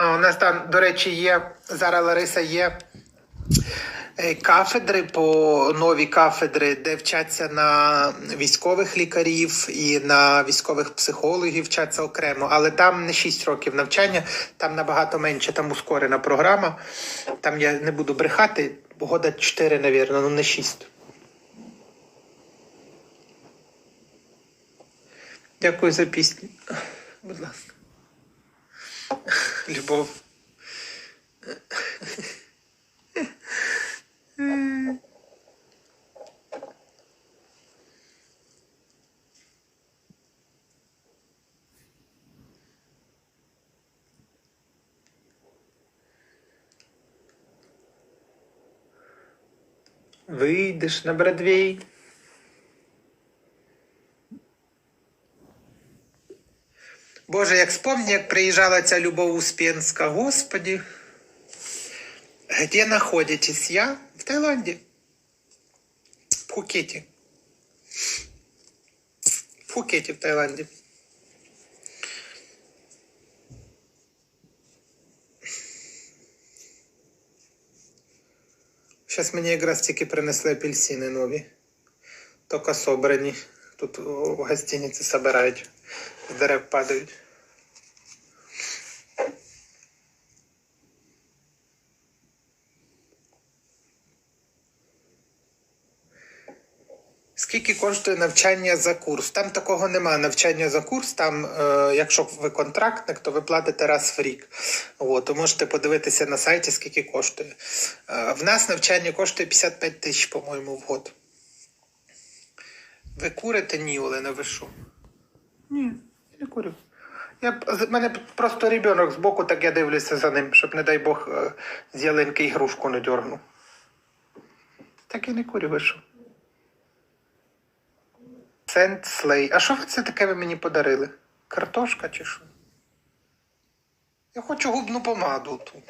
У нас там, до речі, є зараз Лариса є е, кафедри по нові кафедри, де вчаться на військових лікарів і на військових психологів вчаться окремо. Але там не 6 років навчання, там набагато менше, там ускорена програма. Там я не буду брехати, года 4, навірно, ну не 6. Дякую за пісню. Будь ласка. Любов. Вийдеш на Бродвей. Боже, як спомні, як приїжджала ця Любов Успенська, Господі. Где находитесь? Я в Таиланде. В Пхукете. В Пхукете в Таиланде. Зараз мені якраз тільки принесли апельсини нові. Тільки собрані. Тут у гостиниці собирають. З дерев падають. Скільки коштує навчання за курс? Там такого немає навчання за курс. Там, е, якщо ви контрактник, то ви платите раз в рік. От, то можете подивитися на сайті, скільки коштує. Е, в нас навчання коштує 55 тисяч, по-моєму, в год. Ви курите? Ні, Олена, ви що? Ні, я не курю. Я, з мене просто ребенок збоку, так я дивлюся за ним, щоб, не дай Бог, е, з ялинки ігрушку не дьорнув. Так я не курю, ви що? Сент Слей. А що ви це таке ви мені подарили? Картошка чи що? Я хочу губну помаду тут.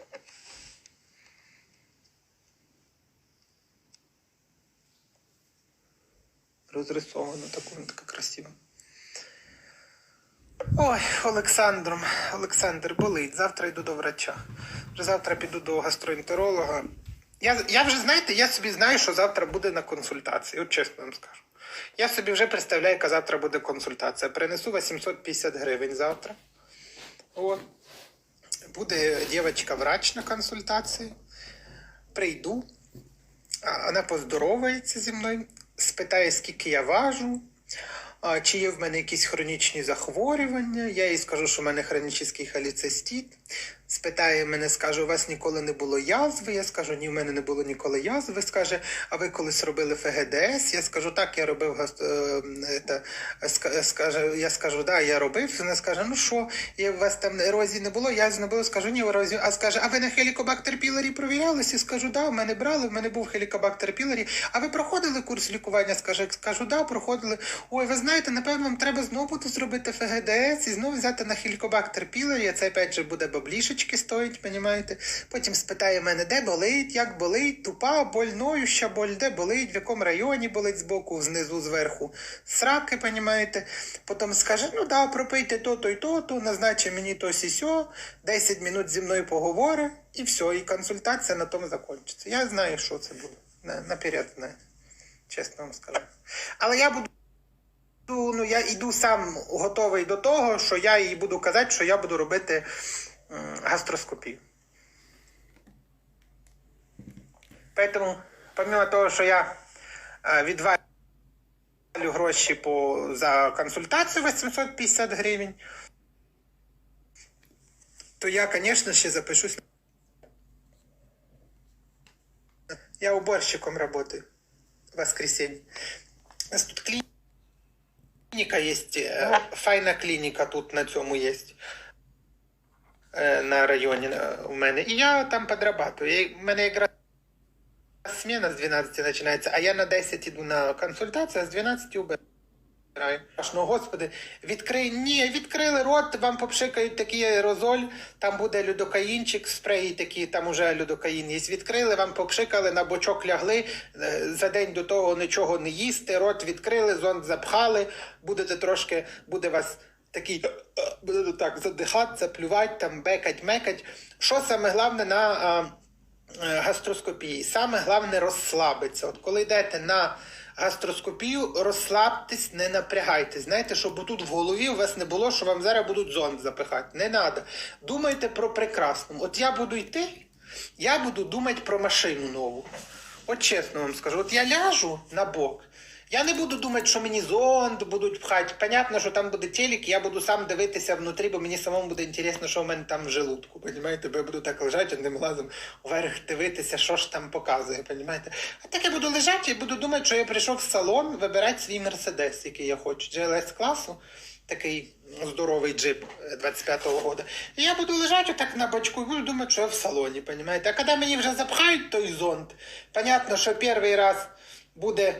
Розрисовано таку, така красива. Ой, Олександром, Олександр болить. Завтра йду до врача. Завтра піду до гастроентеролога. Я, я вже, знаєте, я собі знаю, що завтра буде на консультації. От чесно вам скажу. Я собі вже представляю, яка завтра буде консультація. Принесу 850 гривень завтра. От. Буде дівчинка врач на консультації. Прийду. Вона поздоровається зі мною, спитає, скільки я важу, чи є в мене якісь хронічні захворювання. Я їй скажу, що в мене хронічний холецистит. Спитає мене, скаже, у вас ніколи не було язви. Я скажу, ні, в мене не було ніколи язви. Скаже, а ви колись робили ФГДС? Я скажу, так, я робив е, скаже, я скажу, да, я робив. Вона скаже, ну що, і у вас там ерозії не було, язв не було, скажу, ні, ерозію. А скаже, а ви на хелікобактер пілорі провірялися? Скажу, да, в мене брали, в мене був хелікобактер пілорі. А ви проходили курс лікування? Скаже, скажу, да, проходили. Ой, ви знаєте, напевно, вам треба знову зробити ФГДС і знову взяти на хелікобактер пілорі. Це опять же буде баблішечки стоїть, понімаєте? Потім спитає мене, де болить, як болить, тупа, боль, ноюща боль, де болить, в якому районі болить збоку, знизу, зверху. Сраки, понімаєте? Потім скаже, ну да, пропийте то-то і то-то, назначить мені то сісьо, 10 минут зі мною поговори, і все, і консультація на тому закінчиться. Я знаю, що це буде. На, наперед знаю. Чесно вам скажу. Але я буду. Ну, я йду сам готовий до того, що я їй буду казати, що я буду робити м, гастроскопію. Поэтому, помимо того, що я е, відвалю гроші по, за консультацію 850 гривень, то я, звісно, ще запишусь. Я уборщиком работаю в воскресенье. У нас тут клиника. Клініка є, е, файна клініка тут на цьому є. Е, На районі е, у мене. І я там подрабатую. Я- У мене якраз сміна з 12 починається, а я на 10 іду на консультацію, а з 12 убираю. Ну, господи, відкрий. Ні, відкрили рот, вам попшикають такий аерозоль, там буде людокаїнчик, спреї такі, там уже людокаїн є. Відкрили, вам попшикали, на бочок лягли, е, за день до того нічого не їсти, рот відкрили, зонд запхали, будете трошки, буде вас такий буду так задихатися, плювати, там, бекать, мекать. Що саме головне на е, гастроскопії? Саме головне розслабитися. От коли йдете на гастроскопію, розслабтесь, не напрягайтесь. Знаєте, щоб тут в голові у вас не було, що вам зараз будуть зонд запихати. Не треба. Думайте про прекрасне. От я буду йти, я буду думати про машину нову. От чесно вам скажу, от я ляжу на бок. Я не буду думати, що мені зонд будуть пхати. Понятно, що там буде телек, я буду сам дивитися внутрі, бо мені самому буде інтересно, що в мене там в желудку. Понімаєте? Бо я буду так лежати одним глазом вверх дивитися, що ж там показує. Понімаєте? А так я буду лежати і буду думати, що я прийшов в салон вибирати свій мерседес, який я хочу. GLS класу, такий здоровий джип е, 25-го года. І я буду лежати отак на бочку і буду думати, що я в салоні, понімаєте? А коли мені вже запхають той зонд, понятно, що перший раз буде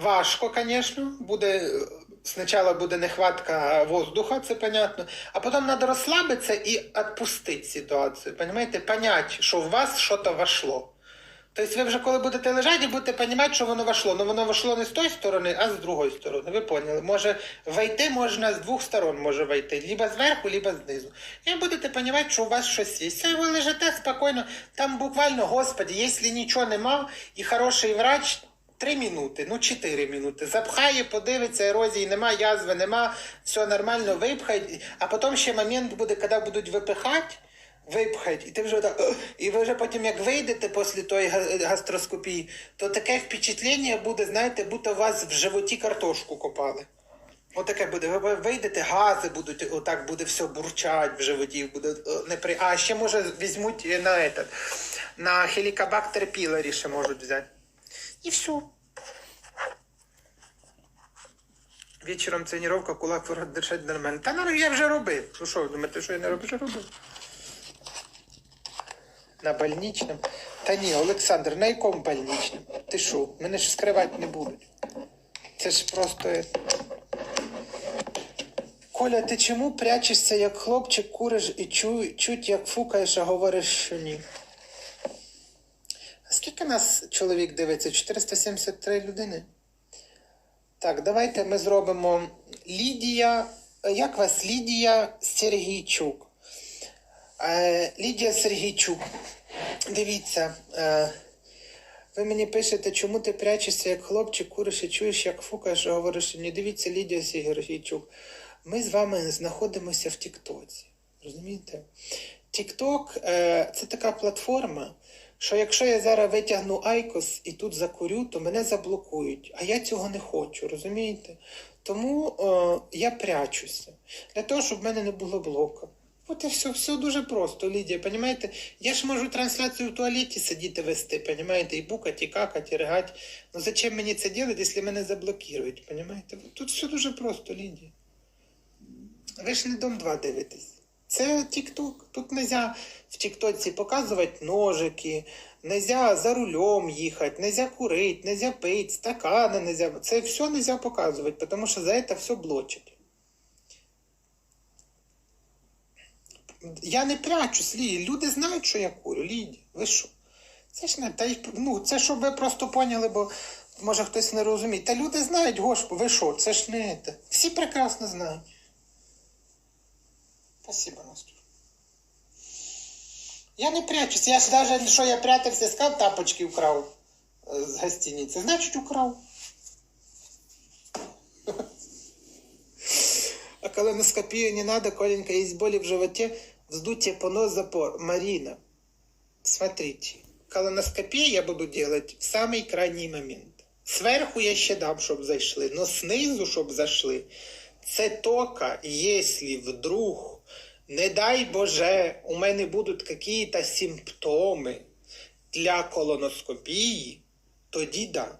Важко, звісно, буде. Спочатку буде нехватка воздуха, це понятно, а потім треба розслабитися і відпустити ситуацію. Понимаєте? Понять, що в вас щось вошло. Тобто ви вже коли будете лежати, будете розуміти, що воно вошло. Ну воно вошло не з тої сторони, а з другої сторони. Ви поняли? Може войти можна з двох сторон може войти, либо зверху, либо знизу. І будете розуміти, що у вас щось є. Все, ви лежите спокійно. Там буквально, господи, якщо нічого нема і хороший врач. Три минути, ну чотири минути. Запхає, подивиться, ерозії нема, язви нема, все нормально, випхать. А потім ще момент буде, коли будуть випихати, випхать, і ти вже так, і ви вже потім, як вийдете після тої гастроскопії, то таке впечатлення буде, знаєте, будто у вас в животі картошку копали. Отаке буде. Ви вийдете, гази будуть, отак буде все бурчать в животі, буде непри... А ще може візьмуть е, на этот, на хелікобактер пілорі ще можуть взяти. І все. Вечором тренування, кулак в рот держать нормально. Та ну, я вже робив. Ну що, думаєте, що я не робив? Вже робив. На больничному. Та ні, Олександр, на якому больничному? Ти що? Мене ж скривати не будуть. Це ж просто. Коля, ти чому прячешся, як хлопчик, куриш і чу, чуть як фукаєш, а говориш, що ні? Скільки нас чоловік дивиться? 473 людини? Так, давайте ми зробимо Лідія. Як вас Лідія Сергійчук? Е, Лідія Сергійчук. Дивіться. Е, ви мені пишете, чому ти прячешся як хлопчик, куриш і чуєш, як фукаєш, а говориш, ні. Дивіться, Лідія Сергійчук. Ми з вами знаходимося в Тіктоці. Розумієте? Тікток е, це така платформа, що якщо я зараз витягну айкос і тут закурю, то мене заблокують. А я цього не хочу, розумієте? Тому е, я прячуся для того, щоб в мене не було блока. От і все, все дуже просто, Лідія, понімаєте? Я ж можу трансляцію в туалеті сидіти вести, понімаєте, і букати, і какати, і ригати. Ну зачем мені це робити, якщо мене заблокують, понімаєте? Тут все дуже просто, Лідія. Ви ж не дом 2 дивитесь. Це Тік-Ток. Тут нельзя в Тіктоці показувати ножики, нельзя за рулем їхати, нельзя курити, нельзя пити, стакани нельзя. Це все нельзя показувати, тому що за це все блочать. Я не прячусь, Лі. Люди знають, що я курю, Ліді. Ви що? Це ж не та й ну, це щоб ви просто поняли, бо може хтось не розуміє. Та люди знають, Господи, ви що? Це ж не. Всі прекрасно знають. Спасибо, Настюш. Я не прячусь. Я ж навіть, що я прятався, сказав, тапочки украв е, з гостиниці. Значить, украв. А колоноскопию не надо, Коленька, есть боли в животе, вздутие понос, запор. Марина, смотрите, колоноскопию я буду делать в самый крайний момент. Сверху я ще дам, щоб зайшли, но снизу, щоб зайшли. Це тока, якщо вдруг, не дай Боже, у мене будуть якісь симптоми для колоноскопії, тоді да.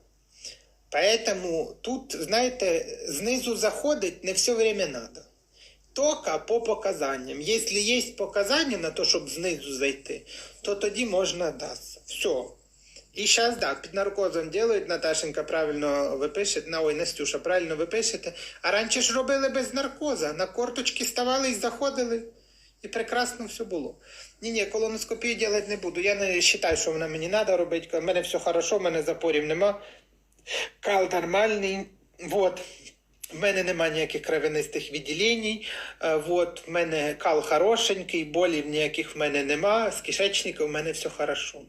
Поэтому тут, знаєте, знизу заходить не все время надо. Только по показанням. Якщо є показання на те, щоб знизу зайти, то тоді можна датися. Все. І зараз, да, під наркозом делають, Наташенька правильно ви пишете, на ой, Настюша, правильно ви пишете. А раніше ж робили без наркоза. На корточки ставали і заходили. І прекрасно все було. Ні, ні, колоноскопію ділити не буду. Я не вважаю, що вона мені треба робити. У мене все хорошо, в мене запорів нема. Кал нормальний. Вот. В мене немає ніяких кровянистих відділень. Е, Вот, в мене кал хорошенький, болів ніяких в мене нема, з кишечником в мене все хорошо.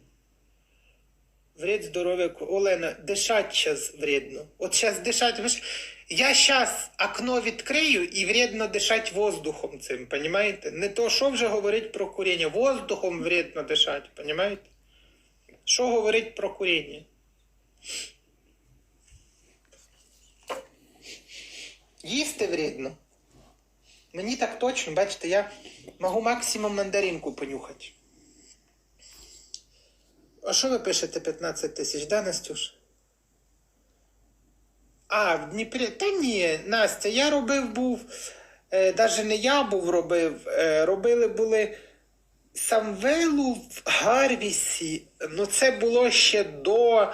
Вред здоров'я. Олена, дишать зараз вредно. От зараз дишать. Я зараз окно відкрию і вредно дишать воздухом цим, понимаєте? Не то, що вже говорить про куріння. Воздухом вредно дишать, понимаєте? Що говорить про куріння? Їсти вредно. Мені так точно, бачите, я можу максимум мандаринку понюхати. А що ви пишете 15 тисяч, да, Настюш? А, в Дніпрі. Та ні, Настя, я робив був. Е, даже не я був робив. Е, робили були Самвелу в Гарвісі. Ну, це було ще до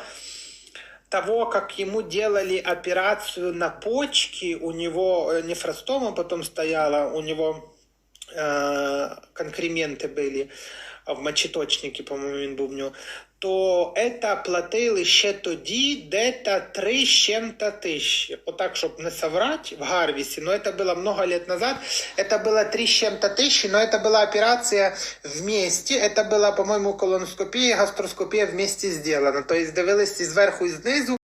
того, как ему делали операцию на почке, у него э, нефростома потом стояла, у э, конкременты были а, в мочеточнике, по-моему, він був в нього, то это платили ще тоді де-то три з чим-то тисячі. Отак, щоб не соврать, в Гарвісе, но это было много лет назад, это было три с чем-то тысячи, но это была операция вместе, это была, по-моему, колоноскопия и гастроскопия вместе сделана. То есть дивились і зверху і знизу,